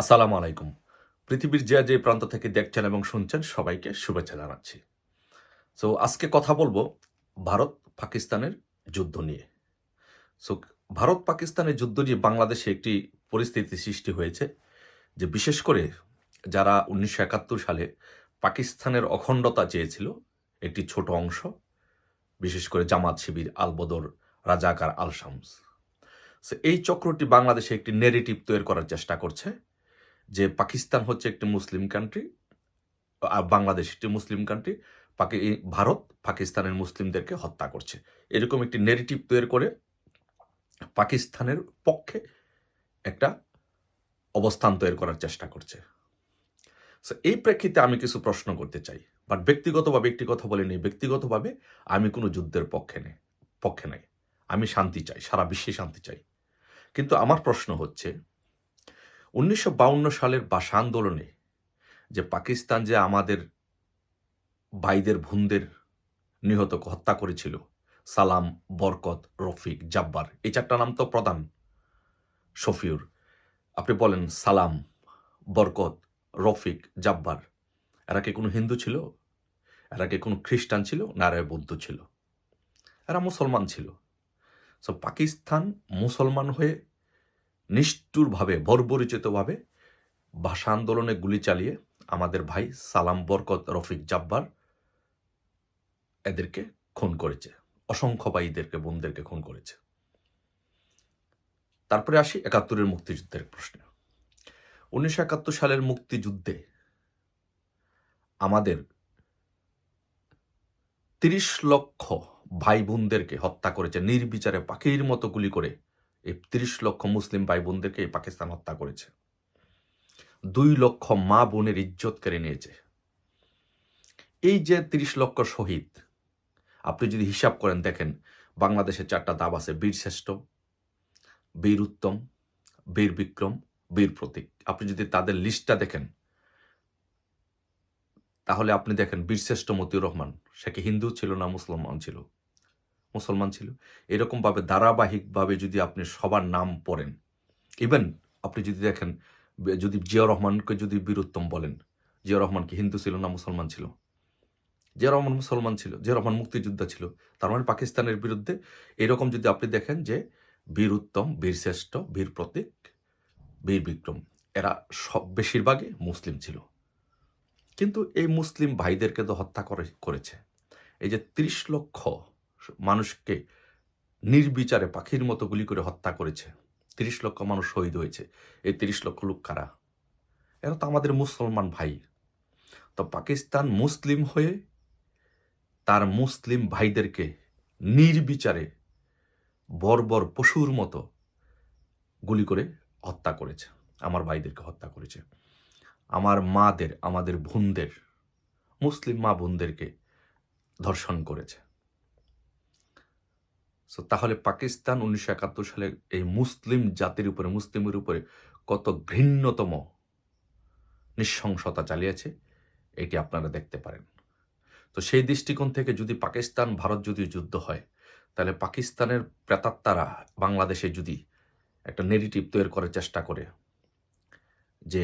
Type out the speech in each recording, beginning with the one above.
আসসালামু আলাইকুম। পৃথিবীর যে যে প্রান্ত থেকে দেখছেন এবং শুনছেন, সবাইকে শুভেচ্ছা জানাচ্ছি। সো আজকে কথা বলব ভারত পাকিস্তানের যুদ্ধ নিয়ে। সো ভারত পাকিস্তানের যুদ্ধ নিয়ে বাংলাদেশে একটি পরিস্থিতি সৃষ্টি হয়েছে যে বিশেষ করে যারা উনিশশো একাত্তর সালে পাকিস্তানের অখণ্ডতা চেয়েছিল, একটি ছোট অংশ, বিশেষ করে জামাত শিবির আলবদর রাজাকার আল শামস। এই চক্রটি বাংলাদেশে একটি নেগেটিভ তৈরি করার চেষ্টা করছে। যে পাকিস্তান হচ্ছে একটি মুসলিম কান্ট্রি বাংলাদেশ একটি মুসলিম কান্ট্রি ভারত পাকিস্তানের মুসলিমদেরকে হত্যা করছে। এরকম একটি নেগেটিভ তৈরি করে পাকিস্তানের পক্ষে একটা অবস্থান তৈরি করার চেষ্টা করছে। So, এই প্রেক্ষিতে আমি কিছু প্রশ্ন করতে চাই। বাট ব্যক্তিগতভাবে একটি কথা বলে নেই। ব্যক্তিগতভাবে আমি কোনো যুদ্ধের পক্ষে নেই পক্ষে নাই। আমি শান্তি চাই সারা বিশ্বে শান্তি চাই। কিন্তু আমার প্রশ্ন হচ্ছে উনিশশো সালের বাসা আন্দোলনে যে পাকিস্তান যে আমাদের ভাইদের ভুনদের নিহত, হত্যা করেছিল, সালাম, বরকত, রফিক, জাব্বার, এই চারটা নাম তো প্রধান শফিউর। আপনি বলেন সালাম, বরকত, রফিক, জাব্বার, এরা কি কোনো হিন্দু ছিল? এরা কি কোনো খ্রিস্টান ছিল? না বৌদ্ধ ছিল। এরা মুসলমান ছিল। সো পাকিস্তান মুসলমান হয়ে নিষ্ঠুরভাবে, বর্বরিচিতভাবে ভাষা আন্দোলনে গুলি চালিয়ে আমাদের ভাই সালাম বরকত রফিক জাব্বার এদেরকে খুন করেছে। অসংখ্য ভাইদেরকে, বোনদেরকে খুন করেছে। তারপরে আসি একাত্তরের মুক্তিযুদ্ধের প্রশ্নে। উনিশশো একাত্তর সালের মুক্তিযুদ্ধে আমাদের তিরিশ লক্ষ ভাই বোনদেরকে হত্যা করেছে। নির্বিচারে পাখির মতো গুলি করে তিরিশ লক্ষ মুসলিম ভাই বোনদেরকে এই পাকিস্তান হত্যা করেছে। দুই লক্ষ মা বোনের ইজ্জত কেড়ে নিয়েছে। এই যে তিরিশ লক্ষ শহীদ, আপনি যদি হিসাব করেন, দেখেন বাংলাদেশের চারটা দাব আছে, বীর শ্রেষ্ঠ, বীর উত্তম, বীর বিক্রম, বীর প্রতীক। আপনি যদি তাদের লিস্টটা দেখেন, তাহলে আপনি দেখেন বীরশ্রেষ্ঠ মতিউর রহমান, সে কি হিন্দু ছিল না মুসলমান ছিল? মুসলমান ছিল। এরকমভাবে, ধারাবাহিকভাবে যদি আপনি সবার নাম পড়েন ইভেন আপনি যদি দেখেন, যদি জিয়া রহমানকে যদি বীরুত্তম বলেন, জিয়া রহমান কি হিন্দু ছিল না মুসলমান ছিল? জিয়া রহমান মুসলমান ছিল, জিয়া রহমান মুক্তিযোদ্ধা ছিল। তার মানে পাকিস্তানের বিরুদ্ধে এরকম যদি আপনি দেখেন যে বীর উত্তম বীর শ্রেষ্ঠ বীর প্রতীক বীর বিক্রম এরা সব, বেশিরভাগই মুসলিম ছিল। কিন্তু এই মুসলিম ভাইদেরকে তো হত্যা করে, করেছে। এই যে ত্রিশ লক্ষ মানুষকে নির্বিচারে পাখির মতো গুলি করে হত্যা করেছে। তিরিশ লক্ষ মানুষ শহীদ হয়েছে। এই তিরিশ লক্ষ লোক কারা? এরা তো আমাদের মুসলমান ভাই। তো পাকিস্তান মুসলিম হয়ে তার মুসলিম ভাইদেরকে নির্বিচারে বর্বর পশুর মতো গুলি করে হত্যা করেছে। আমার ভাইদেরকে হত্যা করেছে। আমার মাদের, আমাদের বোনদের, মুসলিম মা বোনদেরকে ধর্ষণ করেছে। সো তাহলে পাকিস্তান উনিশশো একাত্তর সালে এই মুসলিম জাতির উপরে, মুসলিমের উপরে কত ঘৃণ্যতম নৃশংসতা চালিয়েছে, এটি আপনারা দেখতে পারেন। তো সেই দৃষ্টিকোণ থেকে যদি পাকিস্তান, ভারত যদি যুদ্ধ হয়, তাহলে পাকিস্তানের প্রেতাত্মারা বাংলাদেশে যদি একটা নেগেটিভ তৈরি করার চেষ্টা করে যে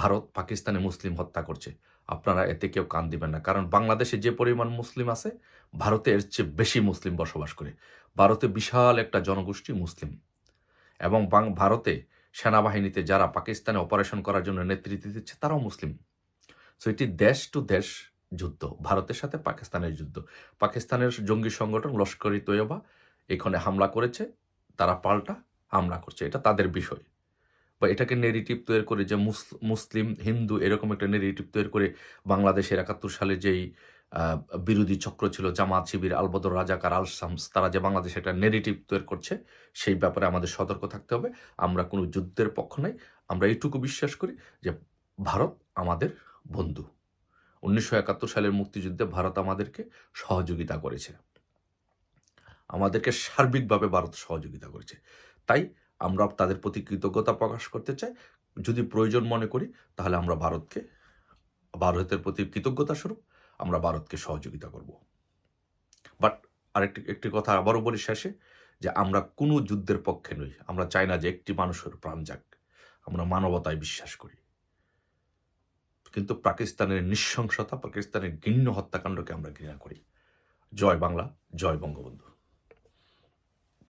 ভারত পাকিস্তানে মুসলিম হত্যা করছে আপনারা এতে কেউ কান দিবেন না। কারণ বাংলাদেশে যে পরিমাণ মুসলিম আছে ভারতে এর চেয়ে বেশি মুসলিম বসবাস করে। ভারতে বিশাল একটা জনগোষ্ঠী মুসলিম। এবং ভারতে সেনাবাহিনীতে যারা পাকিস্তানে অপারেশন করার জন্য নেতৃত্ব দিচ্ছে, তারাও মুসলিম। সো এটি দেশ টু দেশ যুদ্ধ। ভারতের সাথে পাকিস্তানের যুদ্ধ। পাকিস্তানের জঙ্গি সংগঠন লস্কর তৈয়বা এখানে হামলা করেছে। তারা পাল্টা হামলা করছে। এটা তাদের বিষয়। বা এটাকে নেগেটিভ তৈরি করে যে মুস- মুসলিম, হিন্দু এরকম একটা নেগেটিভ তৈরি করে বাংলাদেশের একাত্তর সালে যেই বিরোধী চক্র ছিল জামাত শিবির, আলবদর রাজাকার আল শামস তারা যে বাংলাদেশে একটা নেগেটিভ তৈরি করছে, সেই ব্যাপারে আমাদের সতর্ক থাকতে হবে। আমরা কোনো যুদ্ধের পক্ষ নাই। আমরা এইটুকু বিশ্বাস করি যে ভারত আমাদের বন্ধু। উনিশশো একাত্তর সালের মুক্তিযুদ্ধে ভারত আমাদেরকে সহযোগিতা করেছে। আমাদেরকে সার্বিকভাবে ভারত সহযোগিতা করেছে। তাই আমরা তাদের প্রতি কৃতজ্ঞতা প্রকাশ করতে চাই। যদি প্রয়োজন মনে করি, তাহলে আমরা ভারতকে, ভারতের প্রতি কৃতজ্ঞতা স্বরূপ আমরা ভারতকে সহযোগিতা করব। বাট আরেকটি, একটি কথা আবারও বলি শেষে, যে আমরা কোনো যুদ্ধের পক্ষে নই। আমরা চাই না যে একটি মানুষের প্রাণ যাক। আমরা মানবতায় বিশ্বাস করি। কিন্তু পাকিস্তানের নৃশংসতা, পাকিস্তানের ঘৃণ্য হত্যাকাণ্ডকে আমরা ঘৃণা করি। জয় বাংলা, জয় বঙ্গবন্ধু।